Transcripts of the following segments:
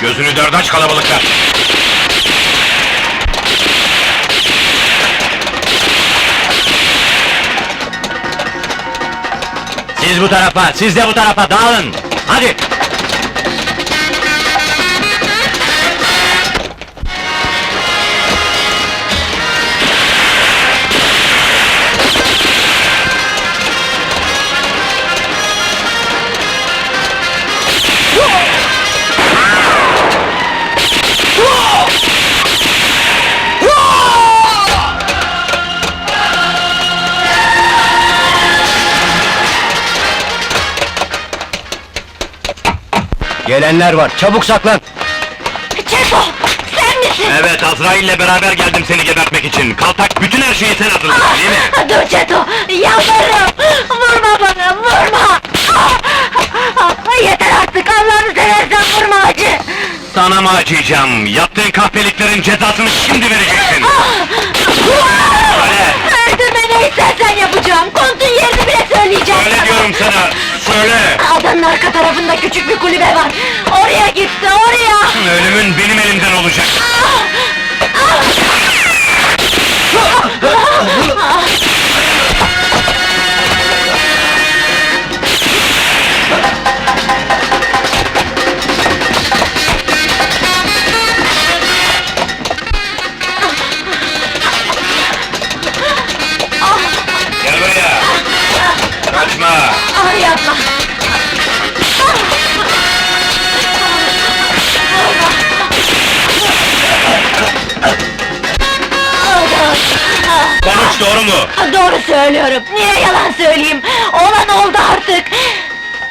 Gözünü dört aç kalabalıklar! Siz bu tarafa, siz de bu tarafa, dağılın! Hadi! Gelenler var, çabuk saklan! Çeto! Sen misin? Evet, Azrail'le beraber geldim seni gebertmek için. Kaltak, bütün her şeyi sen hazırladın, değil mi? Dur Çeto! Yalvarırım! Vurma bana, vurma! Ah, Yeter artık, Allah'ını seversen vurma acı! Sana mı acıyacağım? Yaptığın kahpeliklerin cezasını şimdi vereceksin! Söyle! Öldürme ne istersen yapacağım! Kontun yerini bile söyleyeceğim Söyle sana! diyorum sana! Adanın arka tarafında küçük bir kulübe var! Oraya gitti, oraya! Ölümün benim elimden olacak! Gel Konuş doğru mu? Doğru söylüyorum. Niye yalan söyleyeyim? Olan oldu artık.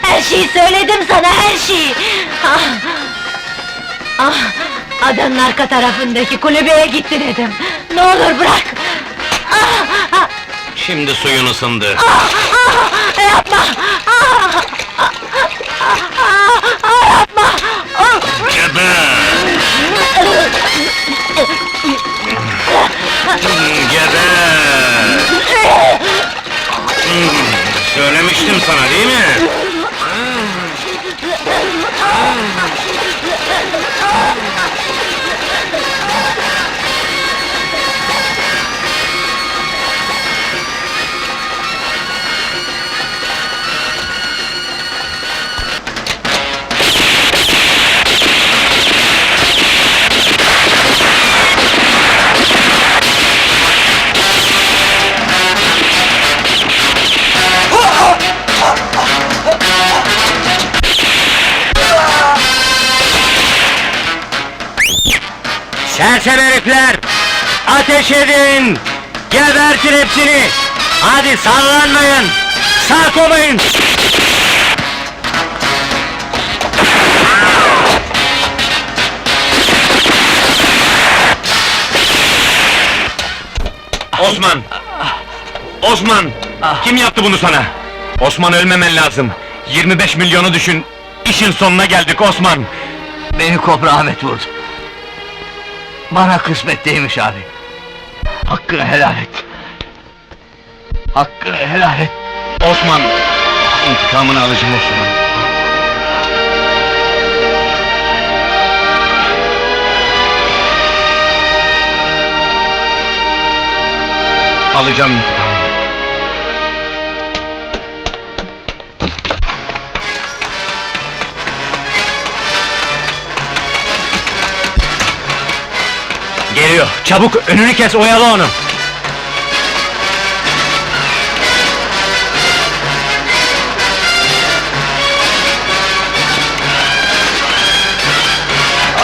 Her şeyi söyledim sana, her şeyi. Ah, ah, adanın arka tarafındaki kulübeye gitti dedim. Ne olur bırak. Ah, ah, Şimdi suyun ısındı. ah, ah, yapma. Ah, ah, ah, ah, ah, yapma. Ah. Geber! Söylemiştim sana değil mi? Sersem herifler! Ateş edin! Gebertin hepsini! Hadi sallanmayın! Sağ komayın! Osman! Osman! Kim yaptı bunu sana? Osman ölmemen lazım. 25 milyonu düşün. İşin sonuna geldik Osman. Beni Kobra Ahmet vurdu. Bana kısmet değilmiş abi. Hakkını helal et. Hakkını helal et. Osman! İntikamını alacağım Osman. Alacağım intikamını. Geliyor, çabuk önünü kes, oyala onu!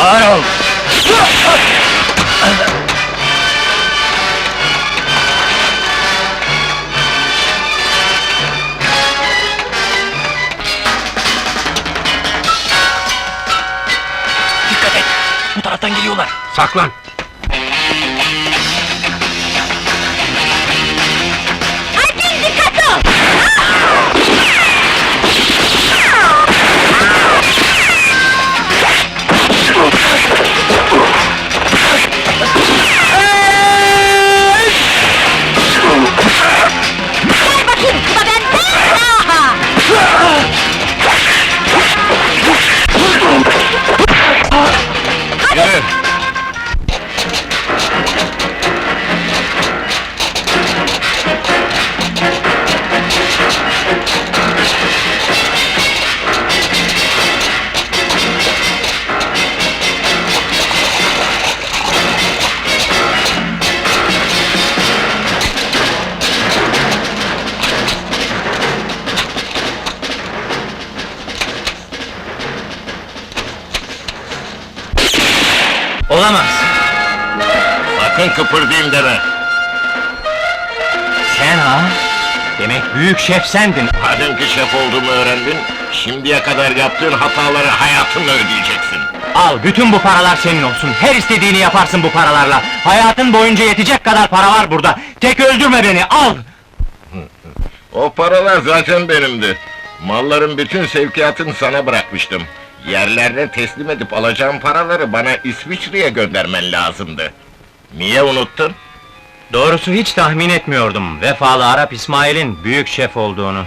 Ağır ol! Dikkat et! Bu taraftan geliyorlar! Saklan! Olamaz. Sakın kıpırdayım deme. Sen ha? Demek büyük şef sendin. Madem ki şef olduğumu öğrendin, şimdiye kadar yaptığın hataları hayatınla ödeyeceksin. Al, bütün bu paralar senin olsun. Her istediğini yaparsın bu paralarla. Hayatın boyunca yetecek kadar para var burada. Tek öldürme beni, al! O paralar zaten benimdi. Malların bütün sevkiyatını sana bırakmıştım. Yerlerine teslim edip alacağım paraları bana İsviçre'ye göndermen lazımdı. Niye unuttun? Doğrusu hiç tahmin etmiyordum vefalı Arap İsmail'in büyük şef olduğunu.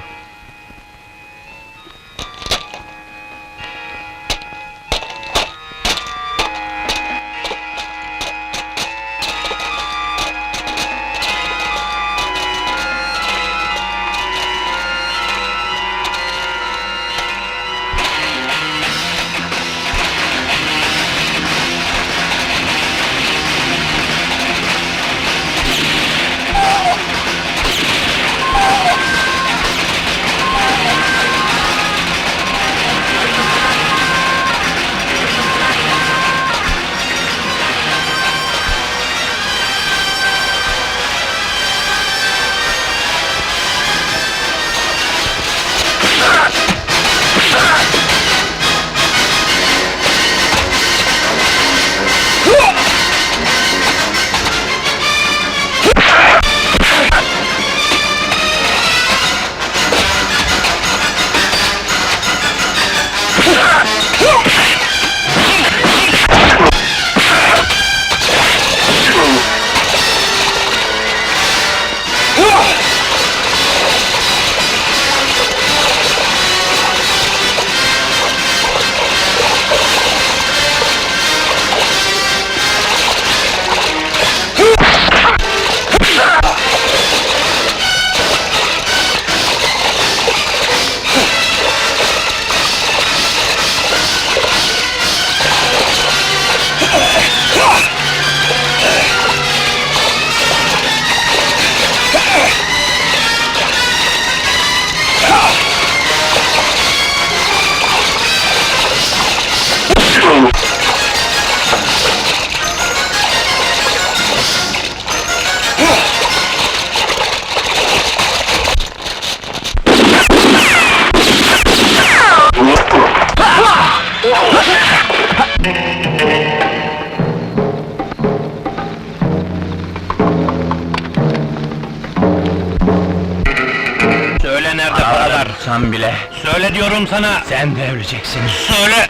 Sen bile. Söyle diyorum sana. Sen de öleceksin. Söyle.